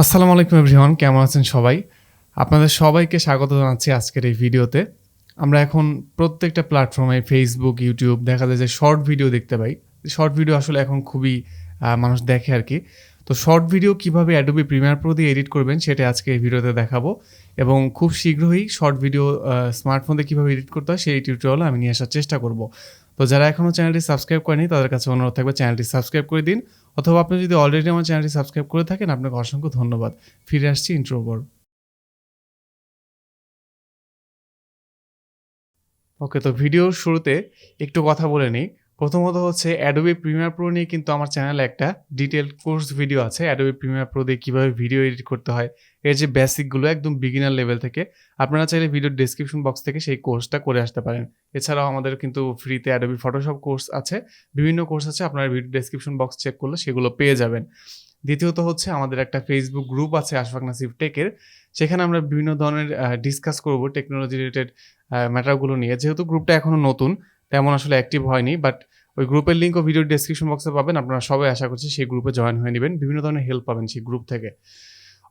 আসসালামু আলাইকুম এভরিওয়ান, কেমন আছেন সবাই? আপনাদের সবাইকে স্বাগত জানাচ্ছি আজকের এই ভিডিওতে। আমরা এখন প্রত্যেকটা প্ল্যাটফর্মে ফেসবুক ইউটিউব দেখা যায় যে শর্ট ভিডিও দেখতে পাই। শর্ট ভিডিও আসলে এখন খুবই মানুষ দেখে আর কি। তো শর্ট ভিডিও কীভাবে অ্যাডোবি প্রিমিয়ার প্রো দিয়ে এডিট করবেন সেটা আজকে এই ভিডিওতে দেখাবো। এবং খুব শীঘ্রই শর্ট ভিডিও স্মার্টফোন কীভাবে এডিট করতে হয় সেই টিউটোরিয়াল আমি নিয়ে আসার চেষ্টা করব। তো যারা এখনও চ্যানেলটি সাবস্ক্রাইব করেনি তাদের কাছে অনুরোধ থাকবে চ্যানেলটি সাবস্ক্রাইব করে দিন। অথবা আপনি যদি অলরেডি আমার চ্যানেলটি সাবস্ক্রাইব করে থাকেন, আপনাকে অসংখ্য ধন্যবাদ। ফিরে আসছি ইন্ট্রোবর ওকে তো ভিডিওর শুরুতে একটু কথা বলে নিই। প্রথমত হচ্ছে অ্যাডোবি প্রিমিয়ার প্রো নিয়ে কিন্তু আমার চ্যানেলে একটা ডিটেল কোর্স ভিডিও আছে। অ্যাডোবি প্রিমিয়ার প্রো দিয়ে কীভাবে ভিডিও এডিট করতে হয়, এর যে বেসিকগুলো একদম বিগিনার লেভেল থেকে, আপনারা চাইলে ভিডিওর ডেসক্রিপশন বক্স থেকে সেই কোর্সটা করে আসতে পারেন। এছাড়াও আমাদের কিন্তু ফ্রিতে অ্যাডোবি ফটোশপ কোর্স আছে, বিভিন্ন কোর্স আছে, আপনারা ভিডিও ডেসক্রিপশন বক্স চেক করলে সেগুলো পেয়ে যাবেন। দ্বিতীয়ত হচ্ছে আমাদের একটা ফেসবুক গ্রুপ আছে আশফাক নাসিফ টেকের সেখানে আমরা বিভিন্ন ধরনের ডিসকাস করব টেকনোলজি রিলেটেড ম্যাটারগুলো নিয়ে। যেহেতু গ্রুপটা এখনও নতুন, তেমন আসলে অ্যাক্টিভ হয়নি বাট ওই গ্রুপের লিঙ্ক ও ভিডিও ডেসক্রিপশন বক্সে পাবেন। আপনারা সবাই আশা করছি সেই গ্রুপে জয়েন হয়ে নেবেন। বিভিন্ন ধরনের হেল্প পাবেন সেই গ্রুপ থেকে।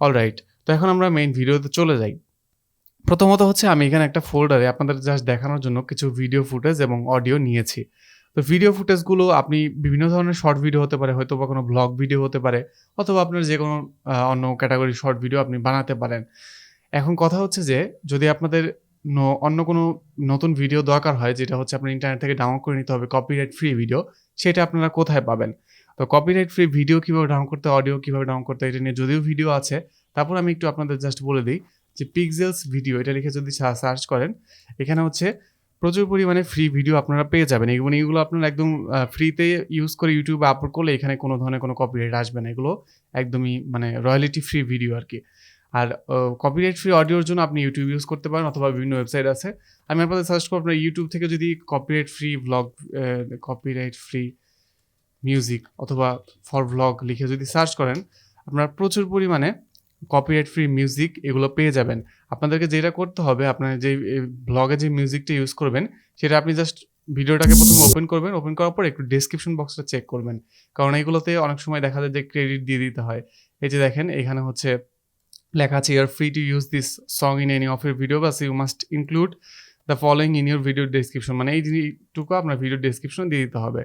অলরাইট তো এখন আমরা মেইন ভিডিওতে চলে যাই। প্রথমত হচ্ছে আমি এখানে একটা ফোল্ডারে আপনাদের জাস্ট দেখানোর জন্য কিছু ভিডিও ফুটেজ এবং অডিও নিয়েছি। তো ভিডিও ফুটেজগুলো আপনি বিভিন্ন ধরনের শর্ট ভিডিও হতে পারে, হয়তো বা কোনো ব্লগ ভিডিও হতে পারে, অথবা আপনার যে কোনো অন্য ক্যাটাগরি শর্ট ভিডিও আপনি বানাতে পারেন। এখন কথা হচ্ছে যে, যদি আপনাদের অন্য কোনো নতুন ভিডিও দরকার হয় যেটা হচ্ছে আপনার ইন্টারনেট থেকে ডাউনলোড করে নিতে হবে কপিরাইট ফ্রি ভিডিও সেটা আপনারা কোথায় পাবেন? তো কপিরাইট ফ্রি ভিডিও কীভাবে ডাউনলোড করতে অডিও কীভাবে ডাউনলোড করতে এটা নিয়ে যদিও ভিডিও আছে, তারপর আমি একটু আপনাদের জাস্ট বলে দিই যে পিক্সেলস ভিডিও এটা লিখে যদি সার্চ করেন, এখানে হচ্ছে প্রচুর পরিমাণে ফ্রি ভিডিও আপনারা পেয়ে যাবেন। এগুলো এগুলো আপনারা একদম ফ্রিতে ইউজ করে ইউটিউবে আপলোড করলে এখানে কোনো ধরনের কোনো কপিরাইট আসবে না। এগুলো একদমই মানে রয়্যালিটি ফ্রি ভিডিও আর কি। আর কপিরাইট ফ্রি অডিওর জন্য আপনি ইউটিউব ইউজ করতে পারেন অথবা বিভিন্ন ওয়েবসাইট আছে। আমি আপনাদের সার্চ করব আপনার ইউটিউব থেকে যদি copyright free blog copyright free music অথবা ফর ব্লগ লিখে যদি সার্চ করেন, আপনার প্রচুর পরিমাণে কপিরাইট ফ্রি মিউজিক এগুলো পেয়ে যাবেন। আপনাদেরকে যেটা করতে হবে, আপনার যে ব্লগে যে মিউজিকটা ইউজ করবেন, সেটা আপনি জাস্ট ভিডিওটাকে প্রথমে ওপেন করবেন। ওপেন করার পর একটু ডেসক্রিপশন বক্সটা চেক করবেন। কারণ এইগুলোতে অনেক সময় দেখা যায় যে ক্রেডিট দিয়ে দিতে হয়। এই যে দেখেন, এখানে হচ্ছে লেখা আছে you're free to use this song in any of your video but you must include the following in your video description মানে এই জিনিসটুকু আপনার ভিডিও ডেসক্রিপশন দিয়ে দিতে হবে।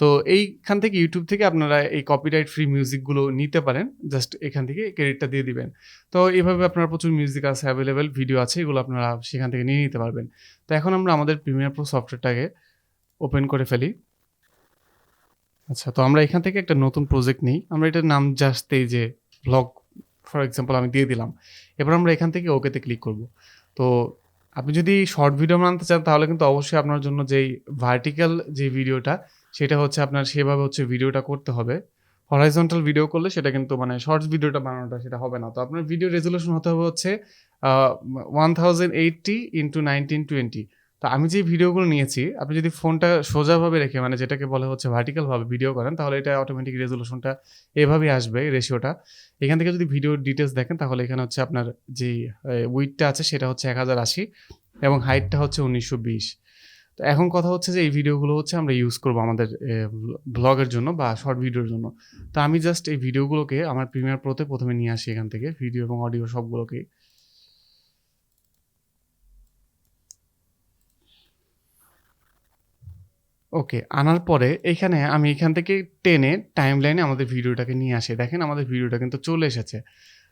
তো এইখান থেকে ইউটিউব থেকে আপনারা এই কপিরাইট ফ্রি মিউজিকগুলো নিতে পারেন জাস্ট এখান থেকে ক্রেডিটটা দিয়ে দিবেন। তো এইভাবে আপনার প্রচুর মিউজিক আছে অ্যাভেলেবেল ভিডিও আছে, এগুলো আপনারা সেখান থেকে নিয়ে নিতে পারবেন। তো এখন আমরা আমাদের প্রিমিয়ার প্রো সফটওয়্যারটাকে ওপেন করে ফেলি। আচ্ছা তো আমরা এখান থেকে একটা নতুন প্রজেক্ট নিই। আমরা এটার নাম জাস্ট এই যে ব্লগ ফর এক্সাম্পল আমি দিয়ে দিলাম। এবার আমরা এখান থেকে ওকেতে ক্লিক করব। তো আপনি যদি শর্ট ভিডিও বানাতে চান, তাহলে কিন্তু অবশ্যই আপনার জন্য যেই ভার্টিক্যাল যে ভিডিওটা সেটা হচ্ছে আপনার সেভাবে হচ্ছে ভিডিওটা করতে হবে। হরাইজন্টাল ভিডিও করলে সেটা কিন্তু মানে শর্টস ভিডিওটা বানানোটা সেটা হবে না। তো আপনার ভিডিও রেজলিউশন হতে হবে হচ্ছে one thousand eighty into nineteen twenty তো আমি যে ভিডিওগুলো নিয়েছি, আপনি যদি ফোনটা সোজাভাবে রেখে মানে যেটাকে বলে হচ্ছে ভার্টিক্যালভাবে ভিডিও করেন, তাহলে এটা অটোমেটিক রেজলিউশনটা এভাবেই আসবে রেশিওটা এখান থেকে যদি ভিডিও ডিটেলস দেখেন, তাহলে এখানে হচ্ছে আপনার যে উইথটা আছে, সেটা হচ্ছে এক হাজার আশি এবং হাইটটা হচ্ছে উনিশশো বিশ। তো এখন কথা হচ্ছে যে, এই ভিডিওগুলো হচ্ছে আমরা ইউজ করব আমাদের ব্লগের জন্য বা শর্ট ভিডিওর জন্য। তো আমি জাস্ট এই ভিডিওগুলোকে আমার প্রিমিয়ার প্রোতে প্রথমে নিয়ে আসি এখান থেকে ভিডিও এবং অডিও সবগুলোকে। ওকে, আনার পরে এখানে আমি এখান থেকে টেনে টাইম লাইনে আমাদের ভিডিওটাকে নিয়ে আসি। দেখেন আমাদের ভিডিওটা কিন্তু চলে এসেছে।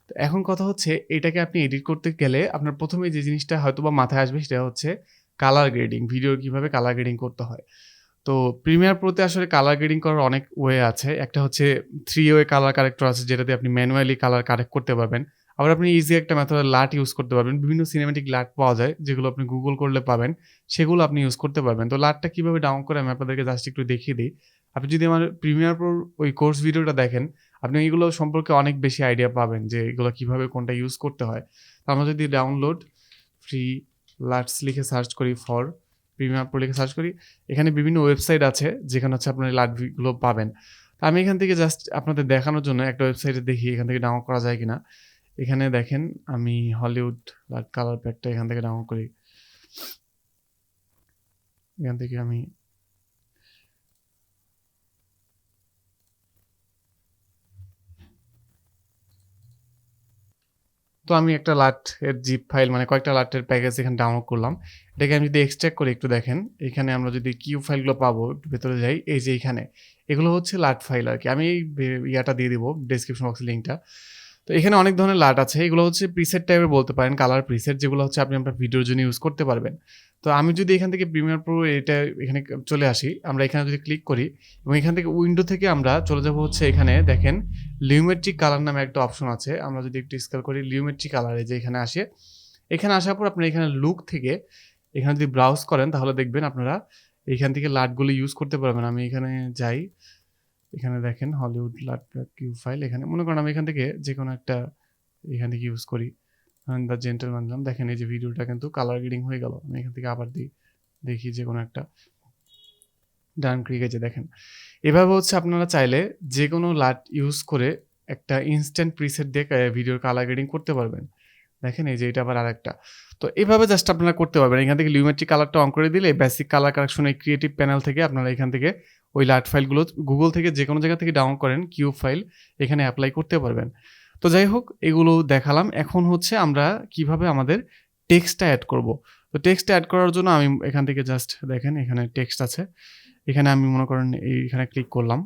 তো এখন কথা হচ্ছে, এটাকে আপনি এডিট করতে গেলে আপনার প্রথমে যে জিনিসটা হয়তো বা মাথায় আসবে সেটা হচ্ছে কালার গ্রেডিং ভিডিও কীভাবে কালার গ্রেডিং করতে হয়। তো প্রিমিয়ার প্রোতে আসলে কালার গ্রেডিং করার অনেক ওয়ে আছে। একটা হচ্ছে থ্রি ওয়ে কালার কারেক্টর আছে, যেটাতে আপনি ম্যানুয়ালি কালার কারেক্ট করতে পারবেন। আবার আপনি ইজি একটা মেথড লাট ইউজ করতে পারবেন। বিভিন্ন সিনেমেটিক লাট পাওয়া যায়, যেগুলো আপনি গুগল করলে পাবেন। সেগুলো আপনি ইউজ করতে পারবেন। তো লাটটা কীভাবে ডাউন করে আমি আপনাদেরকে জাস্ট একটু দেখিয়ে দিই। আপনি যদি আমার প্রিমিয়ার প্রোর ওই কোর্স ভিডিওটা দেখেন, আপনি এগুলো সম্পর্কে অনেক বেশি আইডিয়া পাবেন যে এগুলো কীভাবে কোনটা ইউজ করতে হয়। তো আমরা যদি ডাউনলোড ফ্রি লাটস লিখে সার্চ করি ফর প্রিমিয়ার প্রো লিখে সার্চ করি, এখানে বিভিন্ন ওয়েবসাইট আছে, যেখানে হচ্ছে আপনার লাটগুলো পাবেন। আমি এখান থেকে জাস্ট আপনাদের দেখানোর জন্য একটা ওয়েবসাইটে দেখি, এখান থেকে ডাউনলোড করা যায় কিনা। এখানে দেখেন আমি হলিউড কালার প্যাকটা এখান থেকে ডাউনলোড করি। এখান থেকে আমি তো আমি একটা লাট এর জিপ ফাইল মানে কয়েকটা লাটের প্যাকেজ এখানে ডাউনলোড করলাম। এটাকে আমি যদি এক্সট্র্যাক্ট করি একটু দেখেন, এখানে আমরা যদি কিউ ফাইলগুলো পাবো, একটু ভেতরে যাই, এই যে এখানে, এগুলো হচ্ছে লাট ফাইল আর কি। আমি এই ইয়াটা দিয়ে দিব ডেসক্রিপশন বক্সের লিঙ্কটা তো এখানে অনেক ধরনের লাট আছে। এগুলো হচ্ছে প্রিসেট টাইপের বলতে পারেন কালার প্রিসেট যেগুলো হচ্ছে আপনি আপনার ভিডিওর জন্য ইউজ করতে পারবেন। তো আমি যদি এখান থেকে প্রিমিয়ার প্রো এটা এখানে চলে আসি, আমরা এখানে যদি ক্লিক করি এবং এখান থেকে উইন্ডো থেকে আমরা চলে যাব হচ্ছে এখানে, দেখেন লিউমেট্রিক কালার নামে একটা অপশন আছে। আমরা যদি একটু স্কেল করি লিউমেট্রিক কালারে যে এখানে আসে, এখানে আসার পর আপনার এখানে লুক থেকে এখানে যদি ব্রাউজ করেন, তাহলে দেখবেন আপনারা এখান থেকে লাটগুলো ইউজ করতে পারবেন। আমি এখানে যাই এখানে দেখেন হলিউড লাট কিউ ফাইল এখানে মনে করেন আমি এখান থেকে যে কোনো একটা এখান থেকে ইউজ করি। দ্য জেন্টেল মানলাম দেখেন এই যে ভিডিওটা কিন্তু কালার গ্রেডিং হয়ে গেল। আমি এখান থেকে আবার দিই, দেখি যে কোনো একটা। ডান ক্লিকে যে দেখেন, এভাবে হচ্ছে আপনারা চাইলে যে কোনো লাট ইউজ করে একটা ইনস্ট্যান্ট প্রিসেট দিয়ে ভিডিওর কালার গ্রেডিং করতে পারবেন। দেখেন এই যে এটা আবার আরেকটা। তো এইভাবে জাস্ট আপনারা করতে পারবেন। এখান থেকে লিউমেট্রিক কালারটা অন করে দিলে বেসিক কালার কারেকশন এই ক্রিয়েটিভ প্যানেল থেকে আপনারা এখান থেকে ওই লার্ট ফাইলগুলো গুগল থেকে যে কোনো জায়গা থেকে ডাউনলোড করেন কিউব ফাইল এখানে অ্যাপ্লাই করতে পারবেন। তো যাই হোক, এগুলো দেখালাম। এখন হচ্ছে আমরা কীভাবে আমাদের টেক্সটটা অ্যাড করব। তো টেক্সট অ্যাড করার জন্য আমি এখান থেকে জাস্ট দেখেন এখানে টেক্সট আছে। এখানে আমি মনে করেন এইখানে ক্লিক করলাম।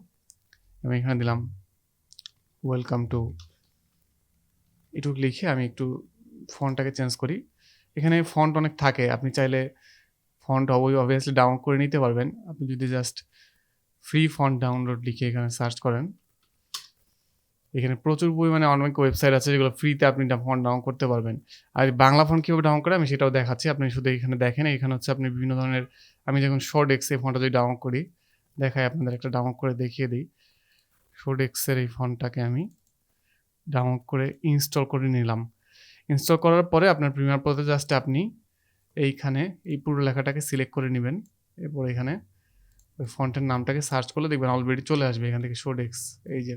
আমি এখানে দিলাম ওয়েলকাম টু এটুকু লিখে আমি একটু ফন্টটাকে চেঞ্জ করি। এখানে ফন্ট অনেক থাকে, আপনি চাইলে ফন্ট অবভিয়াসলি ডাউনলোড করে নিতে পারবেন। আপনি যদি জাস্ট ফ্রি ফন্ট ডাউনলোড লিখে এখানে সার্চ করেন। এখানে প্রচুর পরিমাণে অনেক ওয়েবসাইট আছে যেগুলো ফ্রিতে আপনি ফন্ট ডাউন করতে পারবেন। আর বাংলা ফন্ট কীভাবে ডাউন করে আমি সেটাও দেখাচ্ছি। আপনি শুধু এখানে দেখেন, এখানে হচ্ছে আপনি বিভিন্ন ধরনের, আমি যখন শর্ট এক্স ফন্টটা যদি ডাউনলোড করি, দেখাই আপনাদের একটা ডাউনলোড করে দেখিয়ে দিই। শর্ট এক্সের এই ফন্টটাকে আমি ডাউনলোড করে ইনস্টল করে নিলাম। ইনস্টল করার পরে আপনার প্রিমিয়ার প্রোতে জাস্ট আপনি এইখানে এই পুরো লেখাটাকে সিলেক্ট করে নেবেন। এরপর এখানে ওই ফন্টের নামটাকে সার্চ করলে দেখবেন অলরেডি চলে আসবে এখান থেকে শোড এক্স এই যে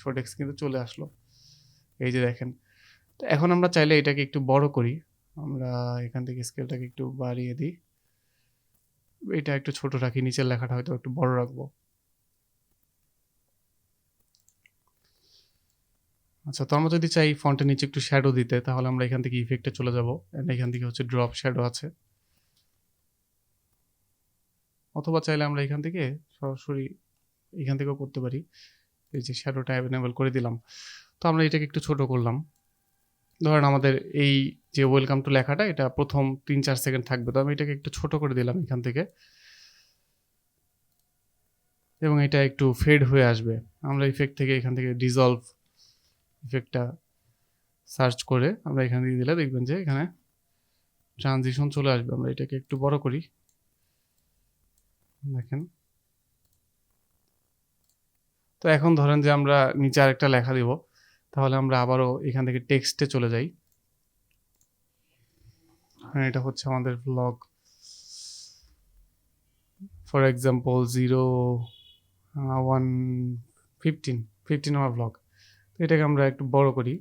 শোড এক্স কিন্তু চলে আসলো। এই যে দেখেন। তো এখন আমরা চাইলে এটাকে একটু বড় করি। আমরা এখান থেকে স্কেলটাকে একটু বাড়িয়ে দিই। এটা একটু ছোট রাখি, নিচের লেখাটা হয়তো একটু বড় রাখব। আচ্ছা তো আমরা যদি চাই ফন্টের নিচে একটু শ্যাডো দিতে, তাহলে আমরা এখান থেকে ইফেক্টে চলে যাব। And এখান থেকে হচ্ছে ড্রপ শ্যাডো আছে। অথবা চাইলে আমরা এখান থেকে সরাসরি এখান থেকেও করতে পারি। এই যে শ্যাডোটা অ্যাভেলেবল করে দিলাম। তো আমরা এটাকে একটু ছোট করলাম। ধরেন আমাদের এই যে ওয়েলকাম টু লেখাটা, এটা প্রথম তিন চার সেকেন্ড থাকবে। তো আমি এটাকে একটু ছোট করে দিলাম এখান থেকে। এবং এটা একটু ফেড হয়ে আসবে। আমরা ইফেক্ট থেকে এখান থেকে ডিজলভ ইফেক্টটা সার্চ করে আমরা এখানে দিয়ে দিলে দেখবেন যে এখানে ট্রানজিশন চলে আসবে। আমরা এটাকে একটু বড় করি। দেখেন। তো এখন ধরেন যে আমরা নিচে আরেকটা লেখা দিব, তাহলে আমরা আবারও এখান থেকে টেক্সটে চলে যাই। হ্যাঁ এটা হচ্ছে আমাদের blog for example zero one fifteen fifteen আমার ব্লগ এটাকে আমরা একটু বড় করি।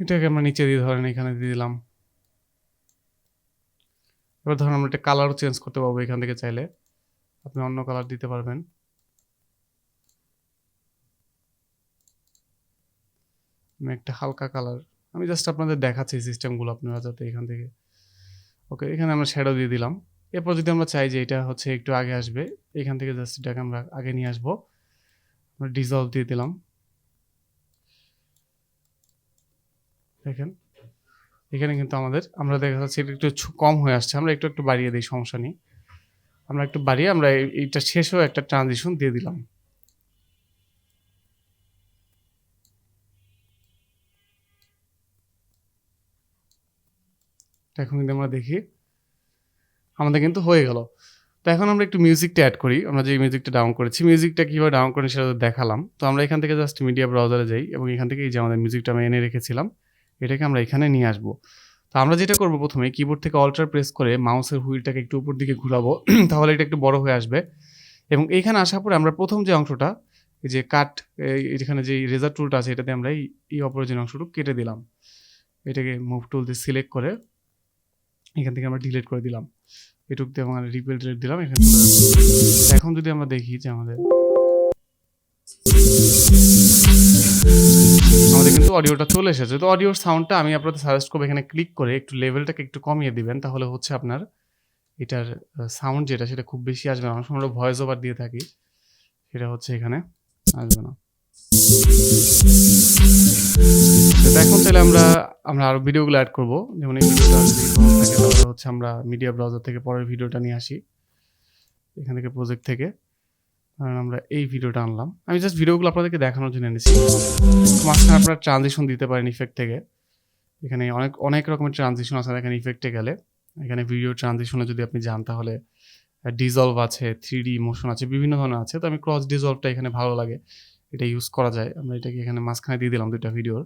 এটাকে আমরা নিচে দিয়ে ধরেন, এখানে দিয়ে দিলাম। এবার ধরেন আমরা একটা কালারও চেঞ্জ করতে পারব এখান থেকে চাইলে। আপনি অন্য কালার দিতে পারবেন। একটা হালকা কালার আমি জাস্ট আপনাদের দেখাচ্ছি সিস্টেমগুলো আপনারা যাতে এখান থেকে। ওকে এখানে আমরা শ্যাডো দিয়ে দিলাম। এরপর যদি আমরা চাই যে এটা হচ্ছে একটু আগে আসবে, এখান থেকে জাস্ট এটাকে আমরা আগে নিয়ে আসব। আমরা ডিজলভ দিয়ে দিলাম। দেখেন, এখানে কিন্তু আমাদের, আমরা দেখা যাচ্ছে এটা একটু কম হয়ে আসছে। আমরা একটু একটু বাড়িয়ে দিই, সমস্যা নেই। আমরা একটু বাড়িয়ে আমরা এই- এইটা শেষেও একটা ট্রানজিশন দিয়ে দিলাম। তো এখন যদি আমরা দেখি, আমাদের কিন্তু হয়ে গেল। তো এখন আমরা একটু মিউজিকটা অ্যাড করি। আমরা যে মিউজিকটা ডাউন করেছি মিউজিকটা কীভাবে ডাউন করি সেটা দেখালাম। তো আমরা এখান থেকে জাস্ট মিডিয়া ব্রাউজারে যাই এবং এখান থেকে এই যে আমাদের মিউজিকটা আমি এনে রেখেছিলাম, এটাকে আমরা এখানে নিয়ে আসব। তো আমরা যেটা করব প্রথমে কিবোর্ড থেকে অল্টার প্রেস করে মাউসের হুইলটাকে একটু উপর দিকে ঘুরাবো। তাহলে এটা একটু বড় হয়ে আসবে। এবং এইখানে আসার পরে আমরা প্রথম যে অংশটা, এই যে কাট এখানে যে রেজার টুলটা আছে, এটাতে আমরা এই এই অপরিজিন অংশটুকু কেটে দিলাম। এটাকে মুভ টুল দিয়ে সিলেক্ট করে এখান থেকে আমরা ডিলিট করে দিলাম। এটুক দিয়ে আমরা রিপেল ডিলিট দিলাম, এখানে যাবে এখন যদি আমরা দেখি যে আমাদের আমাদের কিন্তু অডিওটা চলে এসেছে। তো অডিওর সাউন্ডটা আমি আপনাদের সাজেস্ট করব এখানে ক্লিক করে একটু লেভেলটাকে একটু কমিয়ে দিবেন, তাহলে হচ্ছে আপনার এটার সাউন্ড যেটা, সেটা খুব বেশি আসবে না। অনেক সময় আমরা ভয়েস ওভার দিয়ে থাকি, সেটা হচ্ছে এখানে আসবে না। এখন তাহলে আমরা আমরা আরও ভিডিওগুলো অ্যাড করব। যেমন এই ভিডিওটা থাকে, তাহলে হচ্ছে আমরা মিডিয়া ব্রাউজার থেকে পরের ভিডিওটা নিয়ে আসি, এখান থেকে প্রজেক্ট থেকে। আমরা এই ভিডিওটা আনলাম। আমি জাস্ট ভিডিওগুলো আপনাদেরকে দেখানোর জন্য এনেছি। মাঝখানে আপনারা ট্রানজিশন দিতে পারেন ইফেক্ট থেকে। এখানে অনেক অনেক রকমের ট্রানজিশন আছে এখানে ইফেক্টে গেলে। এখানে ভিডিও ট্রানজিশনে যদি আপনি যান, তাহলে ডিজলভ আছে থ্রি ডি মোশন আছে, বিভিন্ন ধরনের আছে। তো আমি ক্রস ডিজলভটা এখানে ভালো লাগে। এটা ইউজ করা যায়। আমরা এটাকে এখানে মাঝখানে দিয়ে দিলাম দুইটা ভিডিওর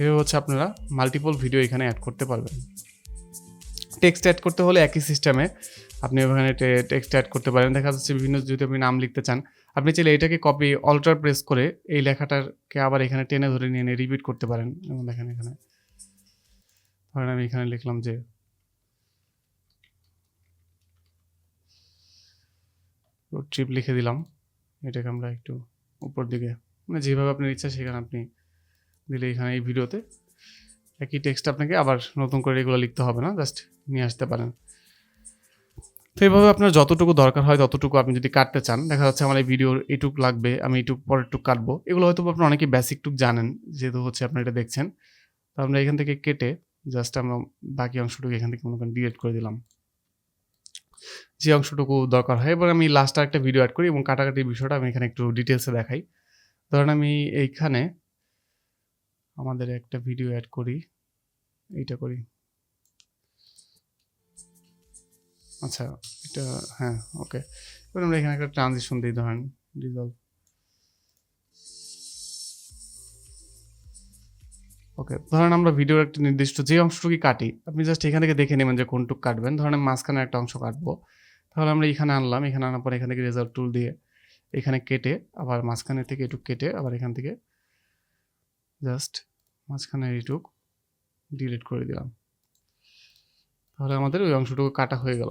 এভাবে হচ্ছে আপনারা মাল্টিপল ভিডিও এখানে অ্যাড করতে পারবেন। টেক্সট অ্যাড করতে হলে একই সিস্টেমে আপনি ওখানে টেক্সট অ্যাড করতে পারেন। দেখা যাচ্ছে বিভিন্ন যদি আপনি নাম লিখতে চান, আপনি চাইলে এটাকে কপি অল্টার প্রেস করে এই লেখাটাকে আবার এখানে টেনে ধরে নিয়ে রিপিট করতে পারেন। যেমন দেখেন এখানে। ধরেন আমি এখানে লিখলাম যে রোড ট্রিপ লিখে দিলাম। এটাকে আমরা একটু উপর দিকে মানে যেভাবে আপনার ইচ্ছা সেখানে আপনি দিলে এখানে এই ভিডিওতে একই টেক্সট আপনাকে আবার নতুন করে এগুলো লিখতে হবে না জাস্ট নিয়ে আসতে পারেন। তো এইভাবে আপনার যতটুকু দরকার হয়, ততটুকু আপনি যদি কাটতে চান, দেখা যাচ্ছে আমার এই ভিডিওর এইটুক লাগবে, আমি এইটুক পরের টুক কাটবো। এগুলো হয়তো আপনি অনেকে বেসিক টুক জানেন, যেহেতু হচ্ছে আপনি এটা দেখছেন। তো আমরা এখান থেকে কেটে জাস্ট আমরা বাকি অংশটুকু এখান থেকে মনে করেন ডিলিট করে দিলাম। যে অংশটুকু দরকার হয়। এবার আমি লাস্ট একটা ভিডিও অ্যাড করি এবং কাটাকাটির বিষয়টা আমি এখানে একটু ডিটেলসে দেখাই। ধরেন আমি এইখানে আমাদের একটা ভিডিও অ্যাড করি। এইটা করি। আচ্ছা এটা হ্যাঁ ওকে এবার আমরা এখানে একটা ট্রানজিশন দিই, ধরেন রিজলভ ওকে ধরেন আমরা ভিডিওর একটা নির্দিষ্ট যে অংশটুকু কাটি, আপনি জাস্ট এখান থেকে দেখে নেবেন যে কোনটুকু কাটবেন। ধরেন মাঝখানে একটা অংশ কাটবো। তাহলে আমরা এখানে আনলাম, এখানে আনার পর এখান থেকে রেজাল্ট টুল দিয়ে এখানে কেটে আবার মাঝখানে থেকে এটুক কেটে আবার এখান থেকে জাস্ট মাঝখানে এইটুক ডিলিট করে দিলাম। তাহলে আমাদের ওই অংশটুকু কাটা হয়ে গেল।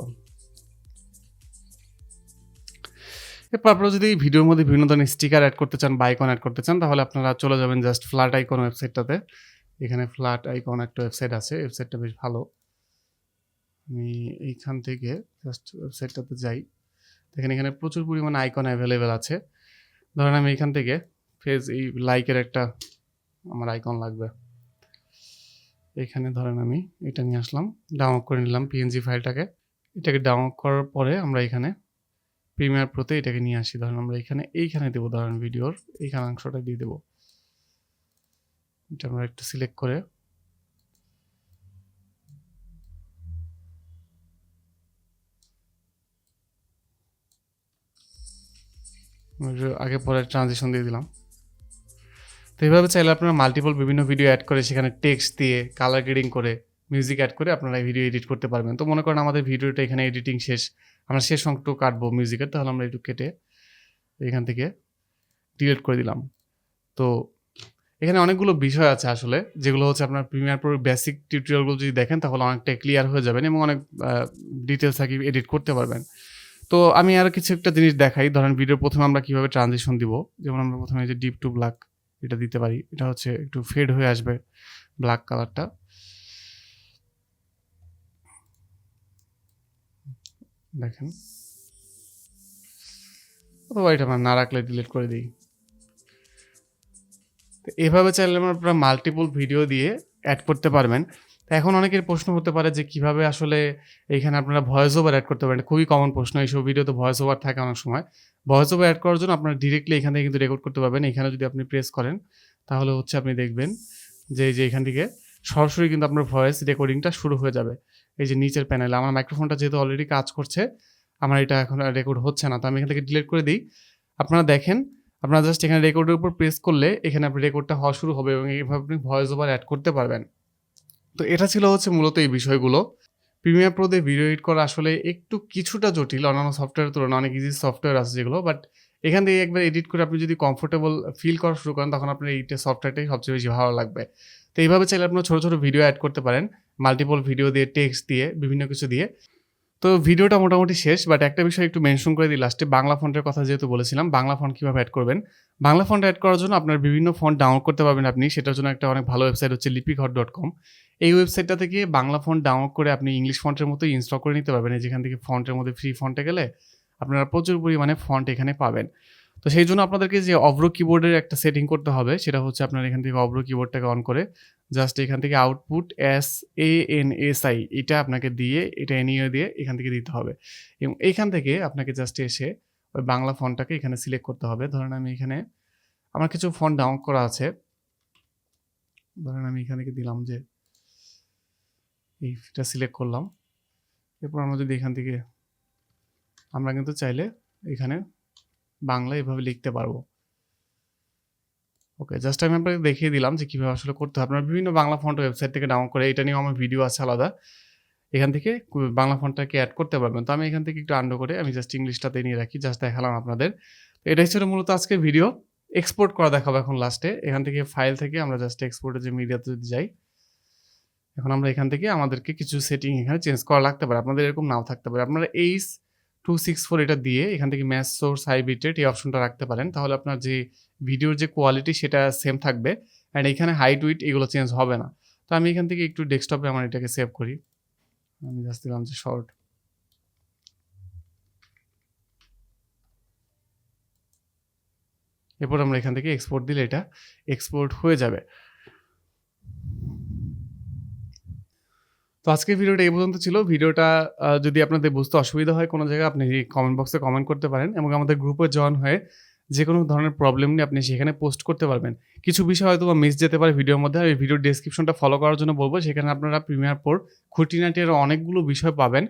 এরপর আপনারা যদি ভিডিওর মধ্যে বিভিন্ন ধরনের স্টিকার অ্যাড করতে চান বা আইকন অ্যাড করতে চান, তাহলে আপনারা চলে যাবেন জাস্ট ফ্ল্যাট আইকন ওয়েবসাইটটাতে এখানে ফ্ল্যাট আইকন একটা ওয়েবসাইট আছে ওয়েবসাইটটা বেশ ভালো। আমি এইখান থেকে জাস্ট ওয়েবসাইটটাতে যাই। দেখেন এখানে প্রচুর পরিমাণে আইকন অ্যাভেলেবেল আছে। ধরেন আমি এখান থেকে ফেজ এই লাইকের একটা আমার আইকন লাগবে। এখানে ধরেন আমি এটা নিয়ে আসলাম ডাউনলোড করে নিলাম পিএনজি ফাইলটাকে এটাকে ডাউনলোড করার পরে আমরা এখানে প্রিমিয়ার প্রোতে এটাকে নিয়ে আসি। ধরেন আমরা এখানে এইখানে দেবো ধরেন ভিডিওর এইখানে অংশটা দিয়ে দেবো। এটা আমরা একটু সিলেক্ট করে আগে পরে ট্রানজিশন দিয়ে দিলাম। তো এইভাবে চাইলে আপনারা মাল্টিপল বিভিন্ন ভিডিও অ্যাড করে সেখানে টেক্সট দিয়ে কালার গ্রেডিং করে মিউজিক অ্যাড করে আপনারা ভিডিও এডিট করতে পারবেন। তো মনে করেন আমাদের ভিডিওটা এখানে এডিটিং শেষ। আমরা শেষ অংশটুকু কাটবো মিউজিকের তাহলে আমরা একটু কেটে এখান থেকে ডিলিট করে দিলাম। তো এখানে অনেকগুলো বিষয় আছে আসলে, যেগুলো হচ্ছে আপনার প্রিমিয়ার প্রো বেসিক টিউটোরিয়ালগুলো যদি দেখেন তাহলে অনেকটা ক্লিয়ার হয়ে যাবেন এবং অনেক ডিটেলস থাকি এডিট করতে পারবেন। তো আমি আর কিছু একটা জিনিস দেখাই, ধরেন ভিডিও প্রথমে আমরা কীভাবে ট্রানজিশন দিব, যেমন আমরা প্রথমে যে ডিপ টু ব্ল্যাক এটা দিতে পারি, এটা হচ্ছে একটু ফেড হয়ে আসবে ব্ল্যাক কালারটা দেখেন। অথবা এটা আমরা না রাখলে ডিলিট করে দিই। তো এভাবে চাইলে আপনারা মাল্টিপল ভিডিও দিয়ে অ্যাড করতে পারবেন। তো এখন অনেকের প্রশ্ন হতে পারে যে কীভাবে আসলে এইখানে আপনারা ভয়েস ওভার অ্যাড করতে পারেন। খুবই কমন প্রশ্ন, এইসব ভিডিওতে ভয়েস ওভার থাকে অনেক সময়। ভয়েস ওভার অ্যাড করার জন্য আপনারা ডিরেক্টলি এখান থেকে কিন্তু রেকর্ড করতে পারবেন। এখানে যদি আপনি প্রেস করেন, তাহলে হচ্ছে আপনি দেখবেন যে যে এখান থেকে সরাসরি কিন্তু আপনার ভয়েস রেকর্ডিংটা শুরু হয়ে যাবে। এই যে নিচের প্যানেলে আমার মাইক্রোফোনটা যেহেতু অলরেডি কাজ করছে, আমার এটা এখন রেকর্ড হচ্ছে না। তো আমি এখান থেকে ডিলিট করে দিই। আপনারা দেখেন আপনারা জাস্ট এখানে রেকর্ডের উপর প্রেস করলে এখানে আপনি রেকর্ডটা হওয়া শুরু হবে এবং এইভাবে আপনি ভয়েস ওভার অ্যাড করতে পারবেন। তো এটা ছিল হচ্ছে মূলত এই বিষয়গুলো। প্রিমিয়ার প্রোতে ভিডিও এডিট করা আসলে একটু কিছুটা জটিল, অন্যান্য সফটওয়্যারের তুলনায় অনেক ইজি সফটওয়্যার আছে যেগুলো বাট এখান থেকে একবার এডিট করে আপনি যদি কমফোর্টেবল ফিল করা শুরু করেন, তখন আপনার এইটা সফটওয়্যারটাই সবচেয়ে বেশি ভালো লাগবে। তো এইভাবে চাইলে আপনার ছোটো ছোটো ভিডিও অ্যাড করতে পারেন মাল্টিপল ভিডিও দিয়ে টেক্সট দিয়ে, বিভিন্ন কিছু দিয়ে। তো ভিডিওটা মোটামুটি শেষ বাট একটা বিষয় একটু মেনশন করে দিই লাস্টে বাংলা ফন্টের কথা যেহেতু বলেছিলাম, বাংলা ফন্ট কীভাবে অ্যাড করবেন? বাংলা ফন্ট অ্যাড করার জন্য আপনার বিভিন্ন ফন্ট ডাউনলোড করতে পারবেন আপনি, সেটার জন্য একটা অনেক ভালো ওয়েবসাইট হচ্ছে লিপিঘর ডট কম এই ওয়েবসাইটটা থেকে বাংলা ফন্ট ডাউনলোড করে আপনি ইংলিশ ফন্টের মতো ইনস্টল করে নিতে পারবেন যেখান থেকে ফন্টের মধ্যে ফ্রি ফন্টে গেলে আপনারা প্রচুর পরিমাণে ফন্ট এখানে পাবেন। তো সেই জন্য আপনাদেরকে যে অব্র কিবোর্ডের একটা সেটিং করতে হবে, সেটা হচ্ছে আপনার এখান থেকে অব্র কিবোর্ডটাকে অন করে জাস্ট এখান থেকে output S A N S I এটা আপনাকে দিয়ে, এটা এনইও দিয়ে এখান থেকে দিতে হবে। এবং এইখান থেকে আপনাকে জাস্ট এসে ওই বাংলা ফন্টটাকে এখানে সিলেক্ট করতে হবে। ধরেন আমি এখানে আমার কিছু ফোন ডাউনলোড করা আছে। ধরেন আমি এখানে থেকে দিলাম যে এইটা সিলেক্ট করলাম। এরপর আমরা যদি এখান থেকে, আমরা কিন্তু চাইলে এখানে বাংলা এভাবে লিখতে পারব। ওকে জাস্ট আমি আপনাকে দেখিয়ে দিলাম যে কীভাবে আসলে করতে হয়। আপনার বিভিন্ন বাংলা ফন্ট ওয়েবসাইট থেকে ডাউনলোড করে এটা নিয়েও আমার ভিডিও আছে আলাদা। এখান থেকে বাংলা ফন্টটাকে অ্যাড করতে পারবেন। তো আমি এখান থেকে একটু আন্ডো করে আমি জাস্ট ইংলিশটাতে নিয়ে রাখি জাস্ট দেখালাম আপনাদের। তো এটাই ছিল মূলত আজকে ভিডিও এক্সপোর্ট করা দেখাবো এখন লাস্টে এখান থেকে ফাইল থেকে আমরা জাস্ট এক্সপোর্টে যে মিডিয়াতে যদি যাই, এখন আমরা এখান থেকে আমাদেরকে কিছু সেটিং এখানে চেঞ্জ করা লাগতে পারে। আপনাদের এরকম নাও থাকতে পারে। আপনারা এইচ টু সিক্স ফোর এটা দিয়ে এখান থেকে ম্যাচ সোর্স হাই এই অপশনটা রাখতে পারেন। তাহলে আপনার যে ভিডিওর যে কোয়ালিটি সেটা সেম থাকবে অ্যান্ড এখানে হাইট উইট এগুলো চেঞ্জ হবে না। তো আমি এখান থেকে একটু ডেস্কটপে আমার এটাকে সেভ করি। আমি জাস্ট দিলাম যে শর্ট এরপর আমরা এখান থেকে এক্সপোর্ট দিলে এটা এক্সপোর্ট হয়ে যাবে। তো আজকের ভিডিওটা এই পর্যন্ত ছিল। ভিডিওটা যদি আপনাদের বুঝতে অসুবিধা হয় কোনো জায়গায়, আপনি কমেন্ট বক্সে কমেন্ট করতে পারেন এবং আমাদের গ্রুপে জয়েন হয়ে যে কোনো ধরনের প্রবলেম নিয়ে আপনি সেখানে পোস্ট করতে পারবেন। কিছু বিষয় হয়তো মিস যেতে পারে ভিডিওর মধ্যে এই ভিডিওর ডেসক্রিপশনটা ফলো করার জন্য বলব। সেখানে আপনারা প্রিমিয়ার পর খুঁটিনাটি আরও অনেকগুলো বিষয় পাবেন,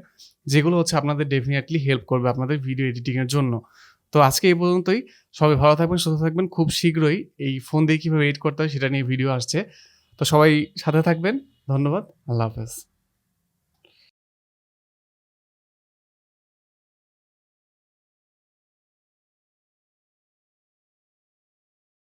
যেগুলো হচ্ছে আপনাদের ডেফিনেটলি হেল্প করবে আপনাদের ভিডিও এডিটিংয়ের জন্য। তো আজকে এই পর্যন্তই। সবাই ভালো থাকবেন, সুস্থ থাকবেন। খুব শীঘ্রই এই ফোন দিয়ে কীভাবে এডিট করতে হয় সেটা নিয়ে ভিডিও আসছে। তো সবাই সাথে থাকবেন। ধন্যবাদ। আল্লাহ হাফেজ।